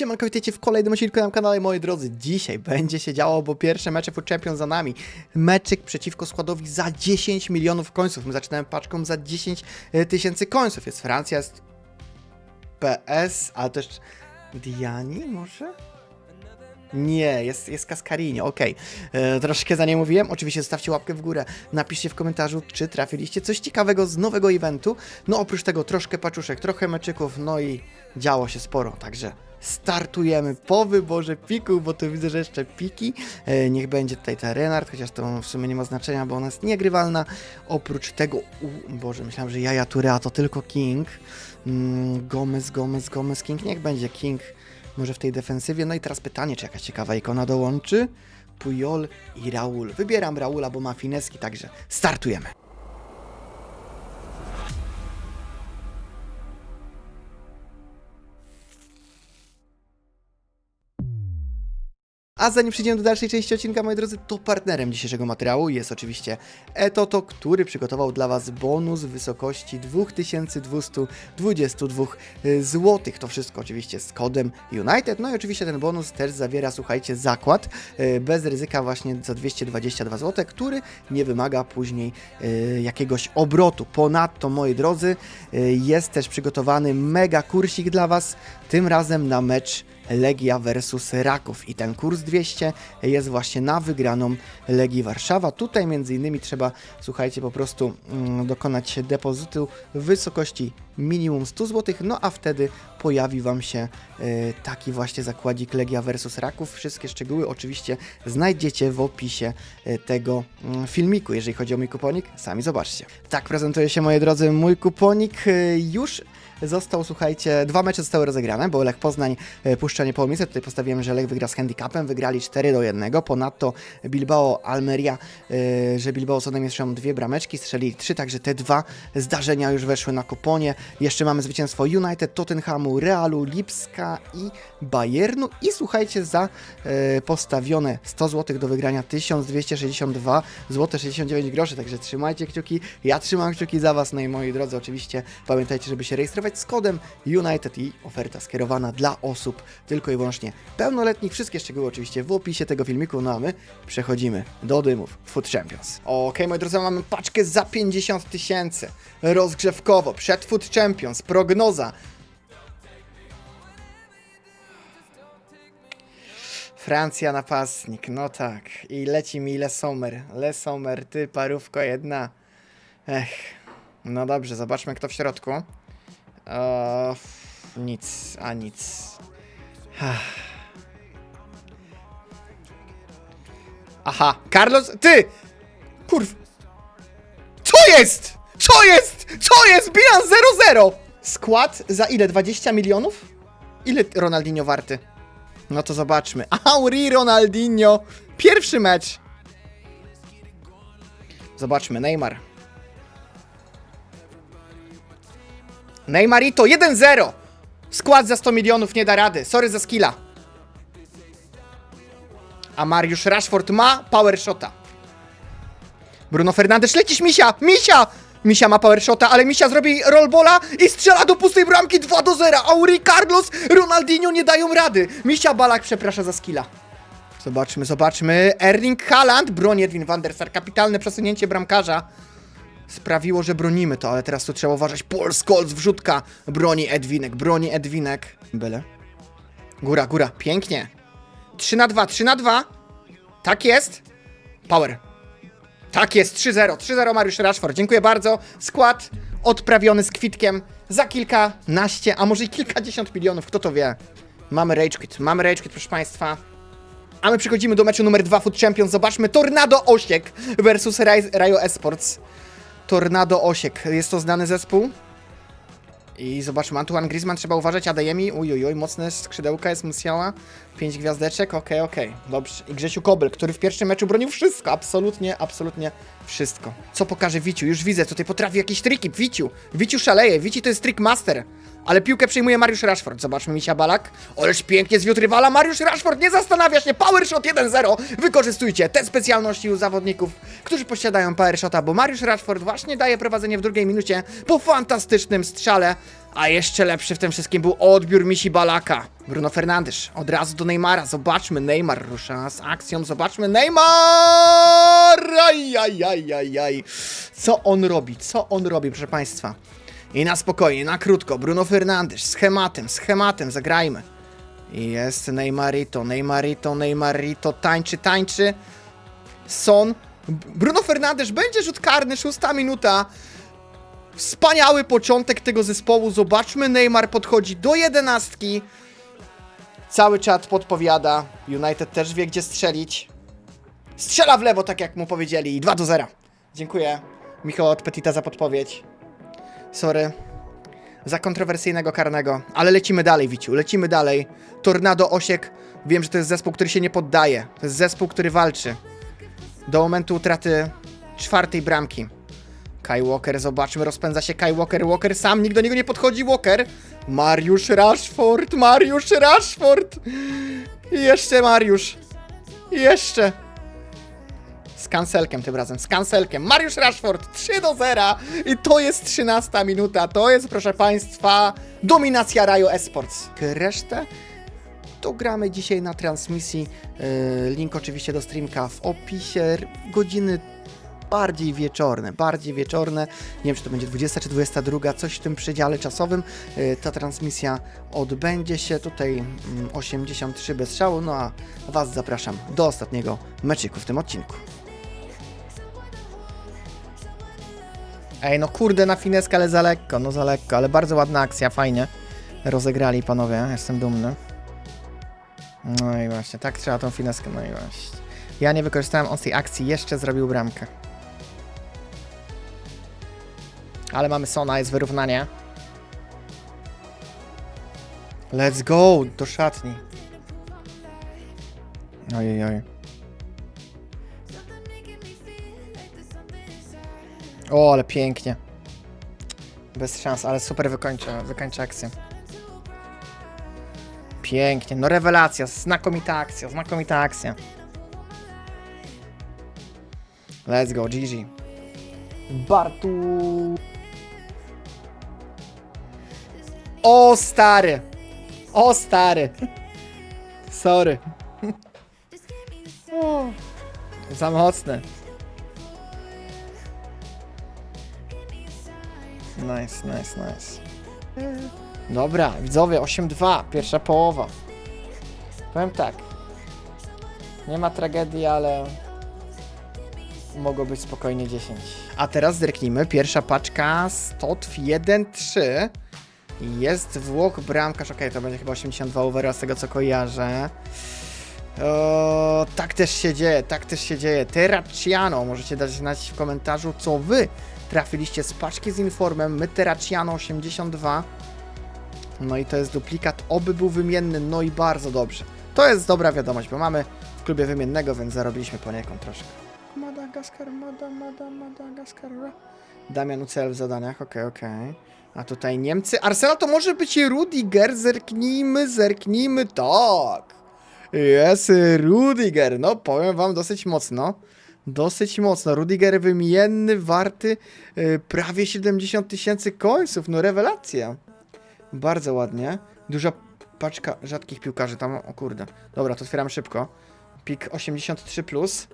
Siemanko, witajcie w kolejnym odcinku na kanale, moi drodzy. Dzisiaj będzie się działo, bo pierwsze mecze Food Champions za nami. Meczyk przeciwko składowi za 10 milionów końców. My zaczynamy paczką za 10 tysięcy końców. Jest Francja, jest PS, ale też Diani może? Nie, jest, jest Cascarino, okej. E, Troszkę za nie mówiłem. Oczywiście zostawcie łapkę w górę. Napiszcie w komentarzu, czy trafiliście coś ciekawego z nowego eventu. No oprócz tego troszkę paczuszek, trochę meczyków, no i działo się sporo, także startujemy po wyborze piku, bo tu widzę, że jeszcze piki. E, niech będzie tutaj ta Renard, chociaż to w sumie nie ma znaczenia, bo ona jest niegrywalna. Oprócz tego, u, Boże, myślałem, że Jaja Turea to tylko King. Mm, Gomez, Gomez, Gomez, King, niech będzie King może w tej defensywie. No i teraz pytanie, czy jakaś ciekawa ikona dołączy? Pujol i Raul. Wybieram Raula, bo ma fineski, także startujemy. A zanim przejdziemy do dalszej części odcinka, moi drodzy, to partnerem dzisiejszego materiału jest oczywiście Etoto, który przygotował dla Was bonus w wysokości 2222 zł. To wszystko oczywiście z kodem United. No i oczywiście ten bonus też zawiera, słuchajcie, zakład e, bez ryzyka właśnie za 222 zł, który nie wymaga później e, jakiegoś obrotu. Ponadto, moi drodzy, e, jest też przygotowany mega kursik dla Was, tym razem na mecz Legia versus Raków i ten kurs 200 jest właśnie na wygraną Legii Warszawa. Tutaj między innymi trzeba, słuchajcie, po prostu mm, dokonać depozytu w wysokości minimum 100 zł, no a wtedy pojawi Wam się e, taki właśnie zakładzik Legia versus Raków. Wszystkie szczegóły oczywiście znajdziecie w opisie e, tego mm, filmiku. Jeżeli chodzi o mój kuponik, sami zobaczcie. Tak prezentuje się, moi drodzy, mój kuponik. E, Już został, słuchajcie, dwa mecze zostały rozegrane, bo Lech Poznań e, puszcza Niepołomice. Tutaj postawiłem, że Lech wygra z handicapem. Wygrali 4 do 1. Ponadto Bilbao Almeria, e, że Bilbao z Odem dwie brameczki, strzeli trzy, także te dwa zdarzenia już weszły na kuponie. Jeszcze mamy zwycięstwo United, Tottenhamu, Realu, Lipska i Bayernu. I słuchajcie, za e, postawione 100 zł do wygrania 1262 zł 69 groszy. Także trzymajcie kciuki. Ja trzymam kciuki za Was. No i moi drodzy, oczywiście pamiętajcie, żeby się rejestrować z kodem United i oferta skierowana dla osób tylko i wyłącznie pełnoletnich. Wszystkie szczegóły oczywiście w opisie tego filmiku. No a my przechodzimy do dymów Food Champions. Okej, moi drodzy, mamy paczkę za 50 tysięcy. Rozgrzewkowo, przed Food Champions, prognoza. Francja napastnik, no tak. I leci mi Le Sommer. Le Sommer, ty parówko jedna. Ech. No dobrze, zobaczmy kto w środku. O, nic, a nic. Aha, Carlos, ty! Kurw. Co jest? Co jest? Co jest? Bilans 0-0! Skład za ile? 20 milionów? Ile Ronaldinho warty? No to zobaczmy. Auri Ronaldinho. Pierwszy mecz. Zobaczmy, Neymar. Neymarito 1-0. Skład za 100 milionów nie da rady. Sorry za skilla. A Mariusz Rashford ma power shota. Bruno Fernandes, lecisz Misia! Misia! Misia ma power shota, ale Misia zrobi rollbola i strzela do pustej bramki 2 do 0. Auri, Carlos, Ronaldinho nie dają rady. Misia Balak przeprasza za skilla. Zobaczmy, zobaczmy. Erling Haaland, broń Edwin van der Sar. Kapitalne przesunięcie bramkarza sprawiło, że bronimy to, ale teraz tu trzeba uważać. Paul Scholes, wrzutka. Broni Edwinek, broni Edwinek. Byle. Góra, góra, pięknie. 3 na 2, 3 na 2. Tak jest. Power. Tak jest, 3-0. 3-0 Mariusz Rashford. Dziękuję bardzo. Skład odprawiony z kwitkiem za kilkanaście, a może i kilkadziesiąt milionów, kto to wie. Mamy Rage Quit, mamy Rage Quit, proszę Państwa. A my przechodzimy do meczu numer 2 Food Champions. Zobaczmy Tornado Osiek versus Rayo Esports. Tornado Osiek. Jest to znany zespół. I zobaczmy, Antoine Griezmann trzeba uważać, Adeyemi, ujujuj, mocne skrzydełka jest Musiała, 5 gwiazdeczek, okej, okej, dobrze. I Grzesiu Kobel, który w pierwszym meczu bronił wszystko, absolutnie, absolutnie wszystko. Co pokaże Wiciu? Już widzę, tutaj potrafi jakieś triki, Wiciu, Wiciu szaleje, Wici to jest trick master. Ale piłkę przyjmuje Mariusz Rashford. Zobaczmy Misia Balak. Oleż pięknie zwiódł rywala. Mariusz Rashford nie zastanawia się. Power shot 1-0. Wykorzystujcie te specjalności u zawodników, którzy posiadają power shota, bo Mariusz Rashford właśnie daje prowadzenie w drugiej minucie po fantastycznym strzale. A jeszcze lepszy w tym wszystkim był odbiór Misi Balaka. Bruno Fernandes od razu do Neymara. Zobaczmy, Neymar rusza z akcją. Zobaczmy, Neymar! Aj. Co on robi? Co on robi, proszę Państwa? I na spokojnie, na krótko. Bruno Fernandes, schematem, schematem, zagrajmy. I jest Neymarito, Neymarito, Neymarito, tańczy, tańczy. Son. Bruno Fernandes będzie rzut karny, szósta minuta. Wspaniały początek tego zespołu. Zobaczmy, Neymar podchodzi do jedenastki. Cały czat podpowiada. United też wie, gdzie strzelić. Strzela w lewo, tak jak mu powiedzieli. i 2 do 0. Dziękuję, Michał od Petita za podpowiedź. Sorry. Za kontrowersyjnego karnego. Ale lecimy dalej, Wiciu, lecimy dalej. Tornado Osiek. Wiem, że to jest zespół, który się nie poddaje. To jest zespół, który walczy. Do momentu utraty czwartej bramki. Kai Walker, zobaczmy, rozpędza się Kai Walker. Walker sam, nikt do niego nie podchodzi. Walker. Mariusz Rashford, Mariusz Rashford. Jeszcze Mariusz. Jeszcze. Kancelkiem tym razem, z kancelkiem. Mariusz Rashford 3 do 0 i to jest 13 minuta. To jest, proszę Państwa, dominacja Rayo Esports. Resztę to gramy dzisiaj na transmisji. Yy, Link oczywiście do streamka w opisie. Godziny bardziej wieczorne, bardziej wieczorne. Nie wiem, czy to będzie 20 czy 22, coś w tym przedziale czasowym. Yy, Ta transmisja odbędzie się tutaj mm, 83 bez szału, no a Was zapraszam do ostatniego meczyku w tym odcinku. Ej, no kurde, na fineskę, ale za lekko, no za lekko, ale bardzo ładna akcja, fajnie. Rozegrali panowie, jestem dumny. No i właśnie, tak trzeba tą fineskę, no i właśnie. Ja nie wykorzystałem, on z tej akcji jeszcze zrobił bramkę. Ale mamy Sona, jest wyrównanie. Let's go, do szatni. Ojej, oj. O, ale pięknie. Bez szans, ale super wykończa, wykończa akcję. Pięknie, no rewelacja, znakomita akcja, znakomita akcja. Let's go, GG. Bartu. O stary. O stary. Sorry. O, Za mocne. Nice, nice, nice. Dobra, widzowie, 8-2, pierwsza połowa. Powiem tak. Nie ma tragedii, ale mogło być spokojnie 10. A teraz zerknijmy. Pierwsza paczka Stotw 1-3. Jest Włoch bramkarz. Okej, to będzie chyba 82 overa z tego co kojarzę. O, tak też się dzieje, tak też się dzieje. Terraciano, możecie dać znać w komentarzu, co wy trafiliście z paczki z informem. My Terraciano 82. No i to jest duplikat, oby był wymienny, no i bardzo dobrze. To jest dobra wiadomość, bo mamy w klubie wymiennego, więc zarobiliśmy poniekąd troszkę. Madagaskar, mada, mada, Madagaskar. Damian Ucel w zadaniach, okej, okej. A tutaj Niemcy. Arsenal to może być Rudiger, zerknijmy, zerknijmy, tak. Jest Rudiger, no powiem wam dosyć mocno. Dosyć mocno. Rudiger wymienny, warty y, prawie 70 tysięcy końców, no rewelacja. Bardzo ładnie. Duża paczka rzadkich piłkarzy tam. O kurde. Dobra, to otwieram szybko. Pik 83. Plus.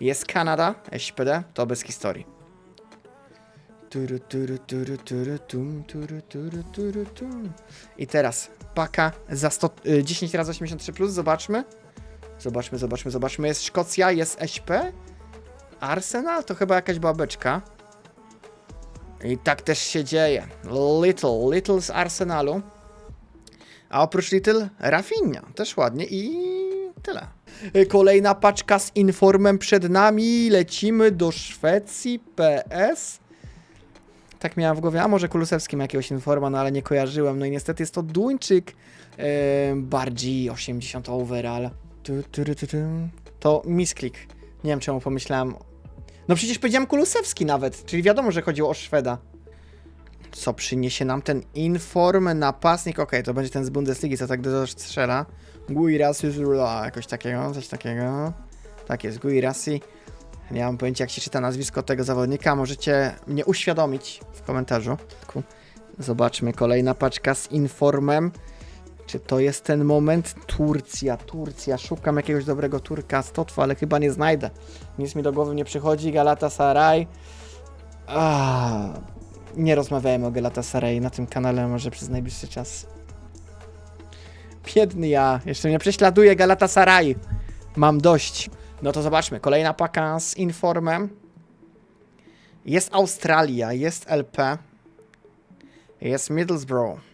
Jest Kanada, SPD, to bez historii. I teraz paka za 100, y, 10 razy 83. Plus, zobaczmy. Zobaczmy, zobaczmy, zobaczmy. Jest Szkocja, jest SP. Arsenal to chyba jakaś babeczka. I tak też się dzieje. Little, Little z Arsenalu. A oprócz Little, Rafinha. Też ładnie i tyle. Kolejna paczka z informem przed nami. Lecimy do Szwecji. PS. Tak miałem w głowie, a może Kulusewskim jakiegoś informa, no ale nie kojarzyłem. No i niestety jest to Duńczyk. Yy, bardziej 80 overall. To misklik. Nie wiem czemu pomyślałem no przecież powiedziałem Kulusewski nawet, czyli wiadomo, że chodziło o Szweda. Co przyniesie nam ten inform napastnik? Okej, to będzie ten z Bundesligi, co tak dużo strzela. Guirassi Zula, jakoś takiego, coś takiego. Tak jest, Guirassi. Nie mam pojęcia, jak się czyta nazwisko tego zawodnika. Możecie mnie uświadomić w komentarzu. Zobaczmy, kolejna paczka z informem. Czy to jest ten moment? Turcja, Turcja. Szukam jakiegoś dobrego Turka z Totwa, ale chyba nie znajdę. Nic mi do głowy nie przychodzi. Galatasaray. Ah, nie rozmawiałem o Galatasaray na tym kanale może przez najbliższy czas. Biedny ja. Jeszcze mnie prześladuje Galatasaray. Mam dość. No to zobaczmy. Kolejna paka z informem. Jest Australia, jest LP. Jest Middlesbrough.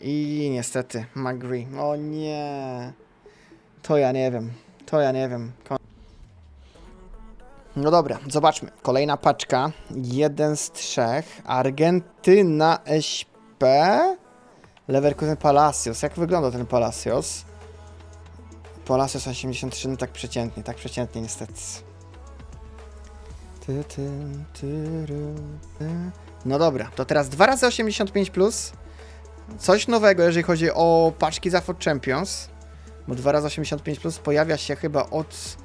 I niestety McGree. O nie. To ja nie wiem. To ja nie wiem. Ko- No dobra, zobaczmy. Kolejna paczka. Jeden z trzech. Argentyna SP. Leverkusen Palacios. Jak wygląda ten Palacios? Palacios 83, no tak przeciętnie, tak przeciętnie niestety. No dobra, to teraz 2 razy 85 plus. Coś nowego, jeżeli chodzi o paczki za Food Champions. Bo 2 razy 85 plus pojawia się chyba od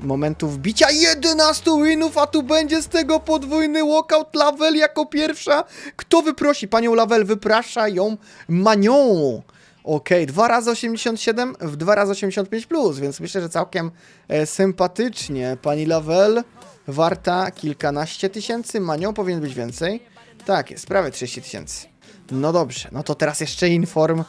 momentu wbicia 11 winów, a tu będzie z tego podwójny walkout Lavel jako pierwsza. Kto wyprosi? Panią Lavel wyprasza ją Manią. Okej, 2 razy 87 w 2 razy 85 plus, więc myślę, że całkiem e, sympatycznie. Pani Lavel warta kilkanaście tysięcy, Manią powinien być więcej. Tak, jest prawie 30 tysięcy. No dobrze, no to teraz jeszcze inform.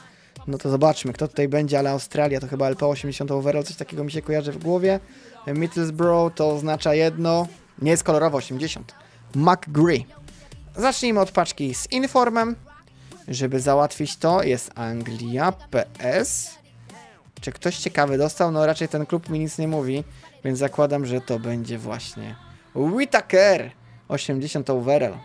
No to zobaczmy, kto tutaj będzie, ale Australia to chyba LP80 overall, coś takiego mi się kojarzy w głowie. Middlesbrough to oznacza jedno, nie jest kolorowo 80. McGree. Zacznijmy od paczki z informem. Żeby załatwić to, jest Anglia, PS. Czy ktoś ciekawy dostał? No raczej ten klub mi nic nie mówi, więc zakładam, że to będzie właśnie Whittaker 80 overall.